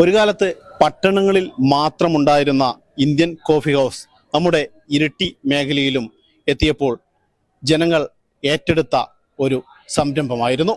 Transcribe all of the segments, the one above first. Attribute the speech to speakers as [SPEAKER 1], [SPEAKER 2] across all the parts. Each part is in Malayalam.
[SPEAKER 1] ഒരു കാലത്ത് പട്ടണങ്ങളിൽ മാത്രമുണ്ടായിരുന്ന ഇന്ത്യൻ കോഫി ഹൗസ് നമ്മുടെ ഇരിട്ടി മേഖലയിലും എത്തിയപ്പോൾ ജനങ്ങൾ ഏറ്റെടുത്ത ഒരു സംരംഭമായിരുന്നു.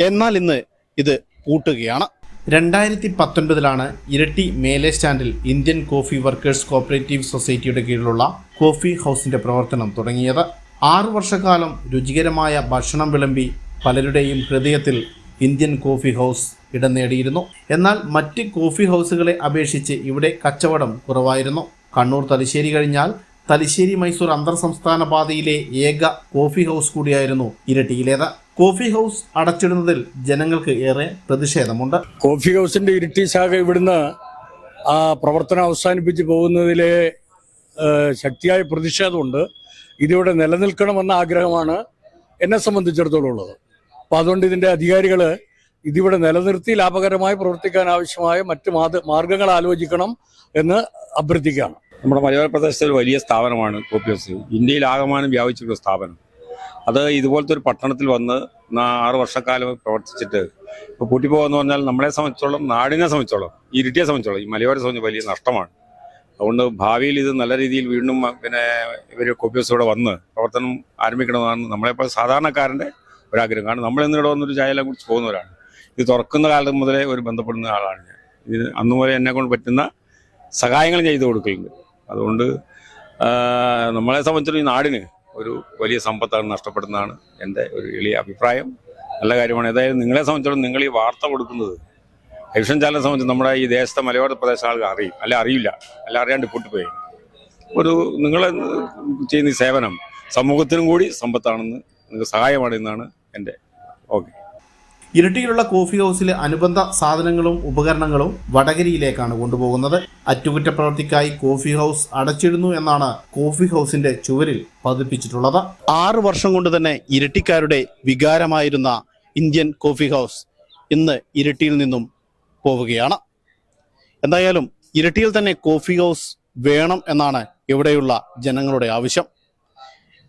[SPEAKER 1] എന്നാൽ ഇന്ന് ഇത് പൂട്ടുകയാണ്. രണ്ടായിരത്തി പത്തൊൻപതിലാണ് ഇരട്ടി മേലെ സ്റ്റാൻഡിൽ ഇന്ത്യൻ കോഫി വർക്കേഴ്സ് കോപ്പറേറ്റീവ് സൊസൈറ്റിയുടെ കീഴിലുള്ള കോഫി ഹൗസിന്റെ പ്രവർത്തനം തുടങ്ങിയത്. ആറു വർഷക്കാലം രുചികരമായ ഭക്ഷണം വിളമ്പി പലരുടെയും ഹൃദയത്തിൽ ഇന്ത്യൻ കോഫി ഹൗസ് ഇടം നേടിയിരുന്നു. എന്നാൽ മറ്റ് കോഫി ഹൗസുകളെ അപേക്ഷിച്ച് ഇവിടെ കച്ചവടം കുറവായിരുന്നു. കണ്ണൂർ തലശ്ശേരി കഴിഞ്ഞാൽ തലശ്ശേരി മൈസൂർ അന്തർ സംസ്ഥാന പാതയിലെ ഏക കോഫി ഹൗസ് കൂടിയായിരുന്നു ഇരട്ടിയിലേത്. കോഫി ഹൗസ് അടച്ചിടുന്നതിൽ ജനങ്ങൾക്ക് ഏറെ പ്രതിഷേധമുണ്ട്.
[SPEAKER 2] കോഫി ഹൗസിന്റെ ഇരട്ടി ശാഖ ഇവിടുന്ന് ആ പ്രവർത്തനം അവസാനിപ്പിച്ച് പോകുന്നതിലെ ശക്തിയായ പ്രതിഷേധമുണ്ട്. ഇതിവിടെ നിലനിൽക്കണമെന്ന ആഗ്രഹമാണ് എന്നെ സംബന്ധിച്ചിടത്തോളം ഉള്ളത്. അപ്പൊ അതുകൊണ്ട് ഇതിന്റെ അധികാരികൾ ഇതിവിടെ നിലനിർത്തി ലാഭകരമായി പ്രവർത്തിക്കാൻ ആവശ്യമായ മറ്റ് മാർഗങ്ങൾ ആലോചിക്കണം എന്ന് അഭ്യർത്ഥിക്കുകയാണ്.
[SPEAKER 3] നമ്മുടെ മലയോര പ്രദേശത്തെ ഒരു വലിയ സ്ഥാപനമാണ് കോപ്പിയോസ്. ഇന്ത്യയിൽ ആകമാനം വ്യാപിച്ചിട്ടുള്ള സ്ഥാപനം. അത് ഇതുപോലത്തെ ഒരു പട്ടണത്തിൽ വന്ന് ആറ് വർഷക്കാലം പ്രവർത്തിച്ചിട്ട് ഇപ്പോൾ പൂട്ടിപ്പോകുന്ന പറഞ്ഞാൽ നമ്മളെ സംബന്ധിച്ചോളം നാടിനെ സംബന്ധിച്ചോളം ഇരിട്ടിയെ സംബന്ധിച്ചോളം ഈ മലയോര സംബന്ധിച്ച് വലിയ നഷ്ടമാണ്. അതുകൊണ്ട് ഭാവിയിൽ ഇത് നല്ല രീതിയിൽ വീണ്ടും പിന്നെ ഇവർ ഇവിടെ വന്ന് പ്രവർത്തനം ആരംഭിക്കണമെന്നാണ് നമ്മളെപ്പോൾ സാധാരണക്കാരന്റെ ഒരാഗ്രഹം. കാരണം നമ്മൾ ഇന്നിവിടെ വന്നൊരു ചായയെല്ലാം കുടിച്ച് പോകുന്നവരാണ്. ഇത് തുറക്കുന്ന കാലം മുതലേ ഒരു ബന്ധപ്പെടുന്ന ആളാണ് ഞാൻ. ഇത് അന്ന് മുതലേ എന്നെ കൊണ്ട് പറ്റുന്ന സഹായങ്ങൾ ചെയ്തു കൊടുക്കലുണ്ട്. അതുകൊണ്ട് നമ്മളെ സംബന്ധിച്ചിടത്തോളം ഈ നാടിന് ഒരു വലിയ സമ്പത്താണ് നഷ്ടപ്പെടുന്നതാണ് എന്റെ ഒരു എളിയ അഭിപ്രായം. നല്ല കാര്യമാണ്. ഏതായാലും നിങ്ങളെ സംബന്ധിച്ചിടത്തോളം നിങ്ങൾ ഈ വാർത്ത കൊടുക്കുന്നത് ഹരിഷൻ ചാലിനെ സംബന്ധിച്ച് നമ്മുടെ ഈ ദേശത്തെ മലയോര പ്രദേശ ആൾക്ക് അറിയും. അല്ല അറിയില്ല. അല്ല അറിയാണ്ട് പൊട്ടിപ്പോയി. ഒരു നിങ്ങൾ ചെയ്യുന്ന സേവനം സമൂഹത്തിനും കൂടി സമ്പത്താണെന്ന് നിങ്ങൾക്ക് സഹായമാണ് എന്നാണ് എന്റെ ഓക്കെ.
[SPEAKER 1] ഇരട്ടിയിലുള്ള കോഫി ഹൗസിലെ അനുബന്ധ സാധനങ്ങളും ഉപകരണങ്ങളും വടകരയിലേക്കാണ് കൊണ്ടുപോകുന്നത്. അറ്റകുറ്റപ്രവർത്തിക്കായി കോഫി ഹൗസ് അടച്ചിടുന്നു എന്നാണ് കോഫി ഹൗസിന്റെ ചുവരിൽ പതിപ്പിച്ചിട്ടുള്ളത്. ആറു വർഷം കൊണ്ട് തന്നെ ഇരട്ടിക്കാരുടെ വികാരമായിരുന്ന ഇന്ത്യൻ കോഫി ഹൗസ് ഇന്ന് ഇരട്ടിയിൽ നിന്നും പോവുകയാണ്. എന്തായാലും ഇരട്ടിയിൽ തന്നെ കോഫി ഹൗസ് വേണം എന്നാണ് ഇവിടെയുള്ള ജനങ്ങളുടെ ആവശ്യം.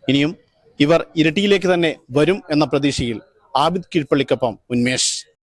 [SPEAKER 1] ഇനിയും ഇവർ ഇരട്ടിയിലേക്ക് തന്നെ വരും എന്ന പ്രതീക്ഷയിൽ ആബിദ് കീഴ്പള്ളിക്കൊപ്പം ഉന്മേഷ്.